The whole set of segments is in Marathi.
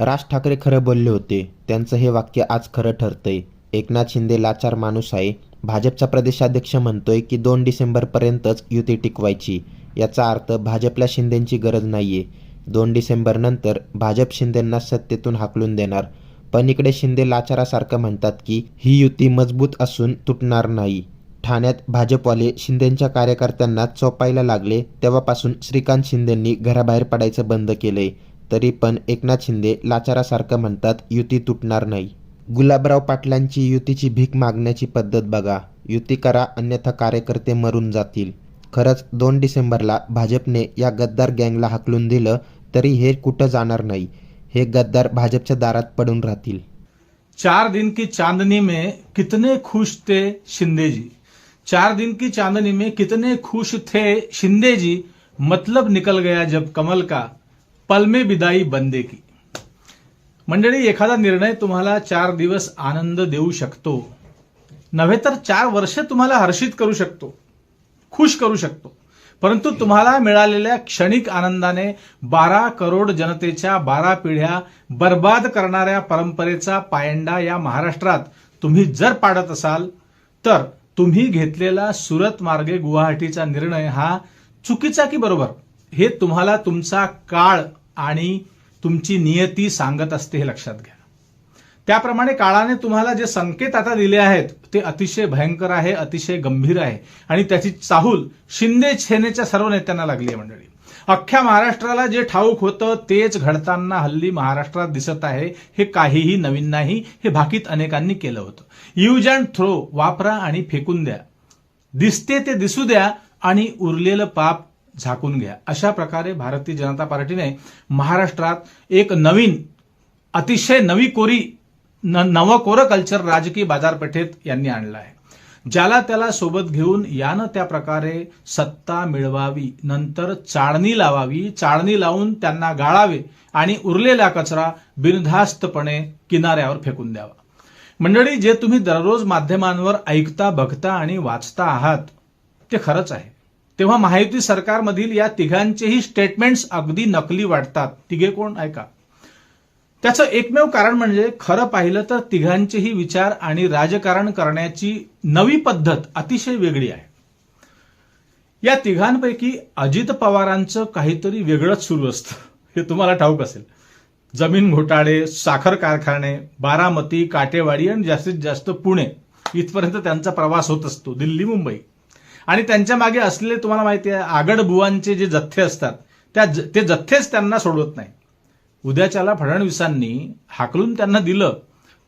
राज ठाकरे खरं बोलले होते. त्यांचं हे वाक्य आज खरं ठरतंय. एकनाथ शिंदे लाचार माणूस आहे. भाजपचा प्रदेशाध्यक्ष म्हणतोय की दोन डिसेंबरपर्यंतच युती टिकवायची. याचा अर्थ भाजपला शिंदेंची गरज नाहीये. दोन डिसेंबरनंतर भाजप शिंदेंना सत्तेतून हाकलून देणार. पण इकडे शिंदे लाचारासारखं म्हणतात की ही युती मजबूत असून तुटणार नाही. ठाण्यात भाजपवाले शिंदेंच्या कार्यकर्त्यांना चोपायला लागले. तेव्हापासून श्रीकांत शिंदेंनी घराबाहेर पडायचं बंद केलंय. तरी पण एकनाथ शिंदे लाचारासारखं म्हणतात युती तुटणार नाही. गुलाबराव पाटलांची युतीची भीक मागण्याची पद्धत बघा. युती करा अन्यथा कार्यकर्ते मरून जातील. खरंच दोन डिसेंबरला भाजपने या गद्दार गँगला हाकलून दिलं तरी हे कुठं जाणार नाही. हे गद्दार भाजपच्या दारात पडून राहतील. चार दिन की चांदनी में कितने खुश थे शिंदे जी? चार दिन की चांदनी में कितने खुश थे शिंदे जी? मतलब निकल गया जब कमल का। पलमे बिदाई बंदे की। मंडळी एखादा निर्णय तुम्हाला चार दिवस आनंद देऊ शकतो. नव्हे तर चार वर्ष तुम्हाला हर्षित करू शकतो खुश करू शकतो. परंतु तुम्हाला मिळालेल्या क्षणिक आनंदाने बारा करोड जनतेच्या बारा पिढ्या बर्बाद करणाऱ्या परंपरेचा पायंडा या महाराष्ट्रात तुम्ही जर पाडत असाल तर तुम्ही घेतलेला सुरत मार्गे गुवाहाटीचा निर्णय हा चुकीचा की बरोबर? हे तुम्हाला तुमचा काळ आणि तुमची नियती सांगत असते हे लक्षात घ्या. त्याप्रमाणे काळाने तुम्हाला जे संकेत आता दिले आहेत ते अतिशय भयंकर आहे अतिशय गंभीर आहे. आणि त्याची चाहूल शिंदे सेनेच्या सर्व नेत्यांना लागली आहे मंडळी. अख्ख्या महाराष्ट्राला जे ठाऊक होतं तेच घडताना हल्ली महाराष्ट्रात दिसत आहे. हे काहीही नवीन नाही हे भाकीत अनेकांनी केलं होतं. यूज अँड थ्रो वापरा आणि फेकून द्या. दिसते ते दिसू द्या आणि उरलेलं पाप झाकून घ्या. अशा प्रकारे भारतीय जनता पार्टीने महाराष्ट्रात एक नवीन अतिशय नवी कोरी न नवकोरं कल्चर राजकीय बाजारपेठेत यांनी आणलं आहे. ज्याला त्याला सोबत घेऊन यानं त्या प्रकारे सत्ता मिळवावी नंतर चाळणी लावावी चाळणी लावून त्यांना गाळावे आणि उरलेला कचरा बिनधास्तपणे किनाऱ्यावर फेकून द्यावा. मंडळी जे तुम्ही दररोज माध्यमांवर ऐकता बघता आणि वाचता आहात ते खरंच आहे. तेव्हा महायुती सरकारमधील या तिघांचेही स्टेटमेंट्स अगदी नकली वाटतात. तिघे कोण? ऐका. त्याचं एकमेव कारण म्हणजे खरं पाहिलं तर तिघांचेही विचार आणि राजकारण करण्याची नवी पद्धत अतिशय वेगळी आहे. या तिघांपैकी अजित पवारांचं काहीतरी वेगळंच सुरू असतं. हे तुम्हाला ठाऊक असेल. जमीन घोटाळे साखर कारखाने बारामती काटेवाडी आणि जास्तीत जास्त पुणे. इथपर्यंत त्यांचा प्रवास होत असतो. दिल्ली मुंबई. आणि त्यांच्या मागे असलेले तुम्हाला माहिती आहे आगड बुवांचे जे जथ्थे असतात त्या ज- ते जथ्थेच त्यांना सोडवत नाही. उद्याच्याला फडणवीसांनी हाकलून त्यांना दिलं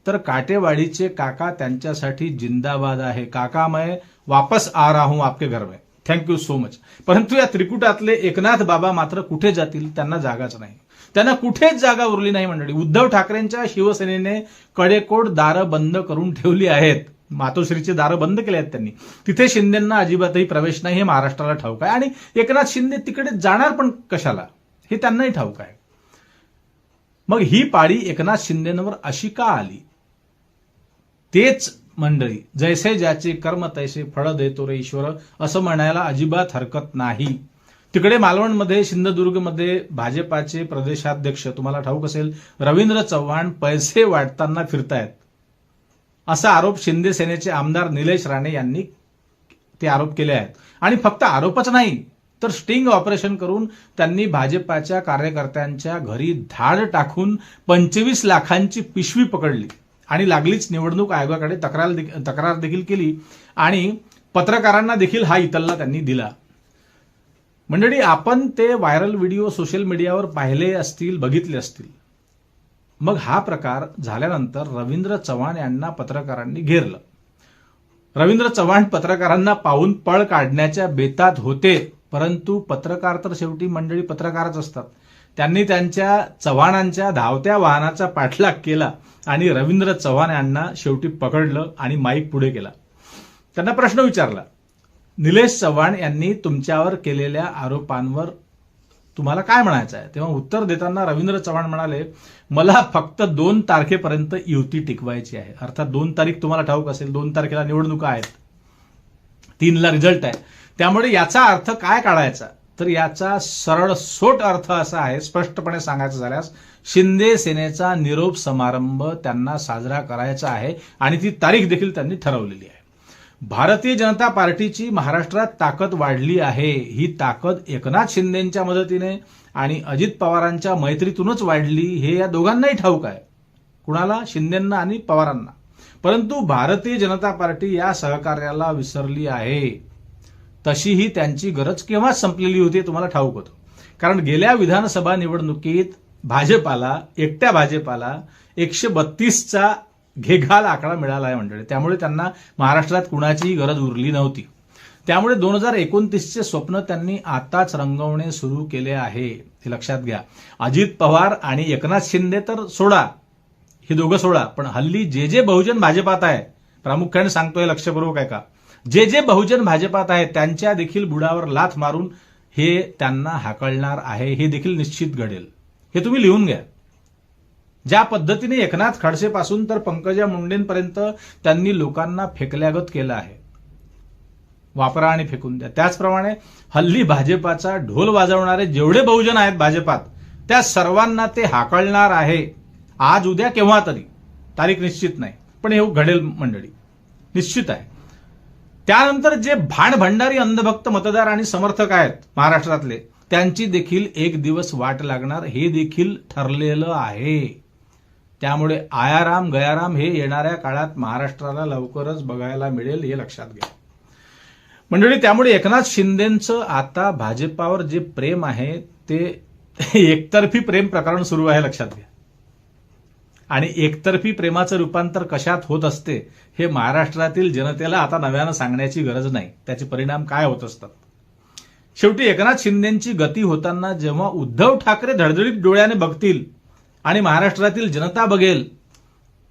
तर काटेवाडीचे काका त्यांच्यासाठी जिंदाबाद आहे. काका मैं वापस आ रहा हूं आपके घर में. थँक्यू सो मच परंतु या त्रिकुटातले एकनाथ बाबा मात्र कुठे जातील त्यांना जागाच नाही. त्यांना कुठेच जागा उरली नाही मंडळी. उद्धव ठाकरेंच्या शिवसेनेने कडेकोड दारं बंद करून ठेवली आहेत. मातोश्रीचे दारं बंद केले आहेत त्यांनी. तिथे शिंदेंना अजिबातही प्रवेश नाही हे महाराष्ट्राला ठाऊक आहे. आणि एकनाथ शिंदे तिकडे जाणार पण कशाला? हे त्यांनाही ठाऊक आहे. मग ही पाळी एकनाथ शिंदेंवर अशी का आली? तेच मंडळी जैसे ज्याचे कर्म तैसे फळ देतो रे ईश्वर असं म्हणायला अजिबात हरकत नाही. तिकडे मालवणमध्ये सिंधुदुर्गमध्ये भाजपाचे प्रदेशाध्यक्ष तुम्हाला ठाऊक असेल रवींद्र चव्हाण पैसे वाटताना फिरतायत. असा आरोप शिंदे सेनेचे आमदार निलेश राणे यांनी ते आरोप केले आहेत. आणि फक्त आरोपच नाही तर स्टिंग ऑपरेशन करून त्यांनी भाजपाच्या कार्यकर्त्यांच्या घरी धाड टाकून पंचवीस लाखांची पिशवी पकडली. आणि लागलीच निवडणूक आयोगाकडे तक्रार तक्रार देखील केली आणि पत्रकारांना देखील हा इतल्ला त्यांनी दिला. मंडळी आपण ते व्हायरल व्हिडिओ सोशल मीडियावर पाहिले असतील बघितले असतील. मग हा प्रकार झाल्यानंतर रवींद्र चव्हाण यांना पत्रकारांनी घेरलं. रवींद्र चव्हाण पत्रकारांना पाहून पळ काढण्याच्या बेतात होते परंतु पत्रकार तर शेवटी मंडळी पत्रकारच असतात. त्यांनी त्यांच्या चव्हाणांच्या धावत्या वाहनाचा पाठलाग केला आणि रवींद्र चव्हाण यांना शेवटी पकडलं आणि माईक पुढे केला. त्यांना प्रश्न विचारला निलेश चव्हाण यांनी तुमच्यावर केलेल्या आरोपांवर तुम्हाला काय म्हणायचं आहे? तेव्हा उत्तर देताना रवींद्र चव्हाण म्हणाले मला फक्त दोन तारखेपर्यंत युती टिकवायची आहे. अर्थात दोन तारीख तुम्हाला ठाऊक असेल दोन तारखेला निवडणुका आहेत. तीनला रिझल्ट आहे. त्यामुळे याचा अर्थ काय काढायचा? तर याचा सरळ सोट अर्थ असा आहे स्पष्टपणे सांगायचं झाल्यास शिंदे सेनेचा निरोप समारंभ त्यांना साजरा करायचा आहे आणि ती तारीख देखील त्यांनी ठरवलेली आहे. भारतीय जनता पार्टीची महाराष्ट्रात ताकद वाढली आहे. ही ताकद एकनाथ शिंदेच्या मदतीने आणि अजित पवारांच्या मैत्रीतूनच वाढली हे या दोघांनाही ठाऊक आहे. कुणाला? शिंदेंना आणि पवारांना. परंतु भारतीय जनता पार्टी या सहकार्याला विसरली आहे. तशीही त्यांची गरज केव्हाच संपलेली होती तुम्हाला ठाऊक होतं. कारण गेल्या विधानसभा निवडणुकीत भाजपाला एकट्या भाजपाला एकशे बत्तीसचा घेघाल आकडा मिळाला आहे मंडळी. त्यामुळे त्यांना महाराष्ट्रात कुणाचीही गरज उरली नव्हती. त्यामुळे दोन हजार एकोणतीसचे स्वप्न त्यांनी आताच रंगवणे सुरू केले आहे. हे लक्षात घ्या. अजित पवार आणि एकनाथ शिंदे तर सोडा. हे दोघं सोडा. पण हल्ली जे जे बहुजन भाजपात आहे प्रामुख्याने सांगतोय लक्षपूर्वक आहे का जे जे बहुजन भाजपात आहे त्यांच्या देखील बुडावर लाथ मारून हे त्यांना हाकळणार आहे. हे देखील निश्चित घडेल. हे तुम्ही लिहून घ्या. ज्या पद्धतीने एकनाथ खडसेपासून तर पंकजा मुंडेंपर्यंत त्यांनी लोकांना फेकल्यागत केलं आहे. वापरा आणि फेकून द्या. त्याचप्रमाणे हल्ली भाजपाचा ढोल वाजवणारे जेवढे बहुजन आहेत भाजपात त्या सर्वांना ते हाकळणार आहे. आज उद्या केव्हा तरी. तारीख निश्चित नाही. पण हे घडेल मंडळी. निश्चित आहे. त्यानंतर जे भांड भंडारी अंधभक्त मतदार आणि समर्थक आहेत महाराष्ट्रातले त्यांची देखील एक दिवस वाट लागणार हे देखील ठरलेलं आहे. त्यामुळे आयाराम गयाराम हे येणाऱ्या काळात महाराष्ट्राला लवकरच बघायला मिळेल हे लक्षात घ्या. मंडळी त्यामुळे एकनाथ शिंदेचं आता भाजपावर जे प्रेम आहे ते एकतर्फी प्रेम प्रकरण सुरू आहे लक्षात घ्या. आणि एकतर्फी प्रेमाचं रूपांतर कशात होत असते हे महाराष्ट्रातील जनतेला आता नव्यानं सांगण्याची गरज नाही. त्याचे परिणाम काय होत असतात? शेवटी एकनाथ शिंदेची गती होताना जेव्हा उद्धव ठाकरे धडधडीत डोळ्याने बघतील आणि महाराष्ट्रातील जनता बघेल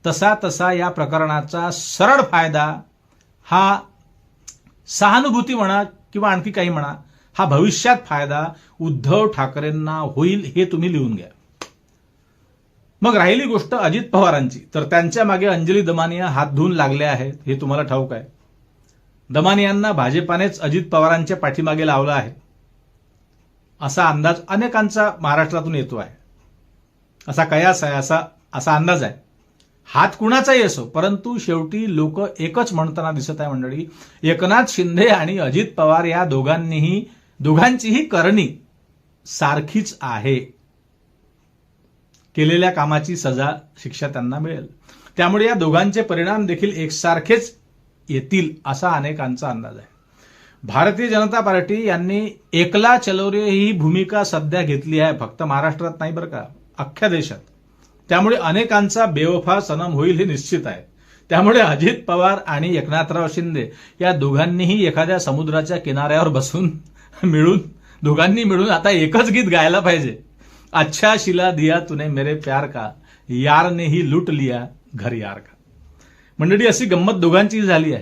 तसा तसा या प्रकरणाचा सरळ फायदा हा सहानुभूती म्हणा किंवा आणखी काही म्हणा हा भविष्यात फायदा उद्धव ठाकरेंना होईल हे तुम्ही लिहून घ्या. मग राहिली गोष्ट अजित पवारांची. तर त्यांच्या मागे अंजली दमानिया हात धुवून लागले आहेत हे तुम्हाला ठाऊक आहे. दमानियांना भाजपानेच अजित पवारांच्या पाठीमागे लावलं आहे. असा अंदाज अनेकांचा महाराष्ट्रातून येतो आहे. असा कयास आहे असा असा अंदाज आहे. हात कुणाचाही असो परंतु शेवटी लोक एकच म्हणताना दिसत आहे मंडळी. एकनाथ शिंदे आणि अजित पवार या दोघांनीही दोघांचीही करणी सारखीच आहे. केलेल्या कामाची सजा शिक्षा त्यांना मिळेल. त्यामुळे या दोघांचे परिणाम देखील एकसारखेच येतील असा अनेकांचा अंदाज आहे. भारतीय जनता पार्टी यांनी एकला चलोरे ही भूमिका सध्या घेतली आहे फक्त महाराष्ट्रात नाही बरं का? अख्ख्या देशात. त्यामुळे अनेकांचा बेवफा सनम होईल हे निश्चित आहे. त्यामुळे अजित पवार आणि एकनाथराव शिंदे या दोघांनीही एखाद्या समुद्राच्या किनाऱ्यावर बसून मिळून दोघांनी मिळून आता एकच गीत गायला पाहिजे. अच्छा शिला दिया तुने मेरे प्यार का यार ने ही लूट लिया घर यार का. मंडळी अशी गंमत दोघांची झाली आहे.